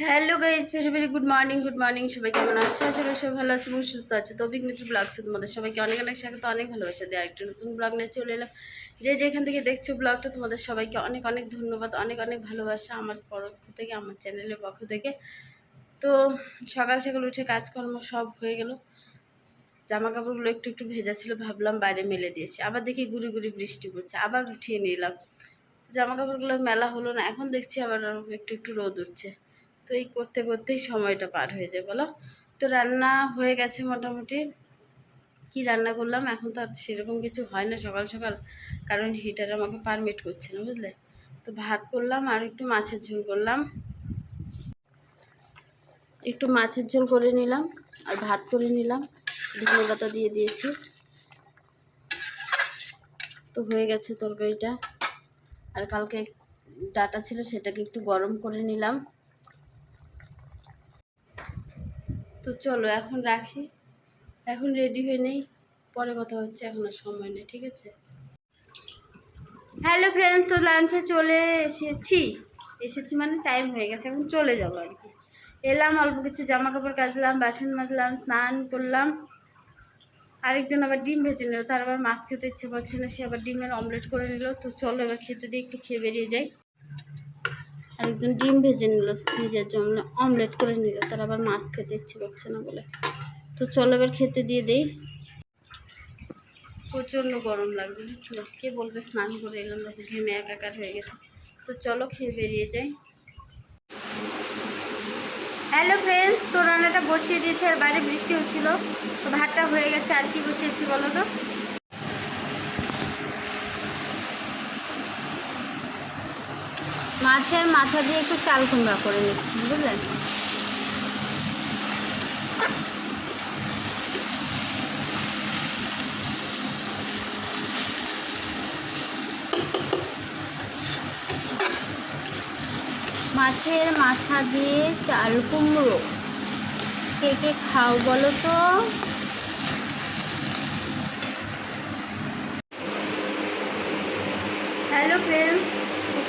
Hello guys very very good morning good morning সবাই কেমন আছো? আশা করি সবাই ভালো আছে এবং সুস্থ আছে। তো অভিক মিত্র ব্লগসে তোমাদের সবাইকে অনেক অনেক স্বাগত, অনেক ভালোবাসা দেওয়া একটা নতুন ব্লগ নিয়ে চলে এলাম। যে যেখান থেকে দেখছ ব্লগটা তোমাদের সবাইকে অনেক অনেক ধন্যবাদ, অনেক অনেক ভালোবাসা আমার পক্ষ থেকে, আমার চ্যানেলের পক্ষ থেকে। তো সকাল সকাল উঠে কাজকর্ম সব হয়ে গেল। জামা কাপড়গুলো একটু একটু ভেজা ছিল, ভাবলাম বাইরে মেলে দিয়েছি আবার দেখি গুড়ি গুড়ি বৃষ্টি পড়ছে, আবার উঠিয়ে নিলাম। জামা কাপড়গুলোর মেলা হলো না, এখন দেখছি আবার একটু একটু রোদ উঠছে। এই করতে করতেই সময়টা পার হয়ে যায়, বলো? তো রান্না হয়ে গেছে মোটামুটি। কি রান্না করলাম? এখন তো আর সেরকম কিছু হয় না সকাল সকাল, কারণ হিটার আমাকে পারমিট করছে না, বুঝলে? তো ভাত করলাম আর একটু মাছের ঝোল করলাম। একটু মাছের ঝোল করে নিলাম আর ভাত করে নিলাম। ধনে পাতা দিয়ে দিয়েছি। তো হয়ে গেছে তরকারিটা। আর কালকে ডাটা ছিল সেটাকে একটু গরম করে নিলাম। তো চলো এখন রাখি। এখন রেডি হয়ে নেই। পরে কথা হচ্ছে, এখন আর সময় নেই, ঠিক আছে? হ্যালো ফ্রেন্ডস তো লাঞ্চে চলে এসেছি। এসেছি মানে টাইম হয়ে গেছে, এখন চলে যাব আর কি। এলাম, অল্প কিছু জামা কাপড় কাচলাম, বাসন মাজলাম, স্নান করলাম। আরেকজন আবার ডিম ভেজে নিল, তার আবার মাছ খেতে ইচ্ছে করছে না, সে আবার ডিমের অমলেট করে নিল। তো চলো এবার খেতে দিয়ে একটু খেয়ে বেরিয়ে যাই। আরেকজন ডিম ভেজে নিল নিজের জন্য অমলেট করে নিল। তার আবার মাছ খেতে ইচ্ছে করছে না বলে। তো চলো এবার খেতে দিয়ে দেই। প্রচণ্ড গরম লাগছে কে বলবে স্নান করে এলাম, দেখো ঘেমে একাকার হয়ে গেছে। তো চলো খেয়ে বেরিয়ে যাই। হ্যালো ফ্রেন্ডস তো রান্নাটা বসিয়ে দিয়েছে, আর বাইরে বৃষ্টি হচ্ছিল, তো ভাতটা হয়ে গেছে, আর কি বসিয়েছি বলো তো? মাছের মাথা দিয়ে একটু চাল কুমড়া করে নিচ্ছি বুঝলেন মাছের মাথা দিয়ে চাল কুমড়ো। কে কে খাও বলো তো? হ্যালো ফ্রেন্ডস,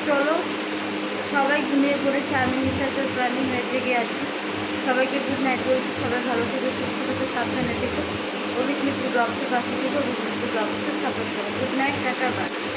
চলো। সবাই ঘুমিয়ে পড়েছে, আমি নিশাচর প্রাণী হয়ে জেগে আছি। সবাইকে গুড নাইট বলছি, সবাই ভালো থেকে, সুস্থ থেকে, সাবধানে থেকে। অভিজ্ঞ ব্লগসের পাশে থেকে অভিজ্ঞ ব্লগসকে সাপোর্ট করো গুড নাইট টাটা বাই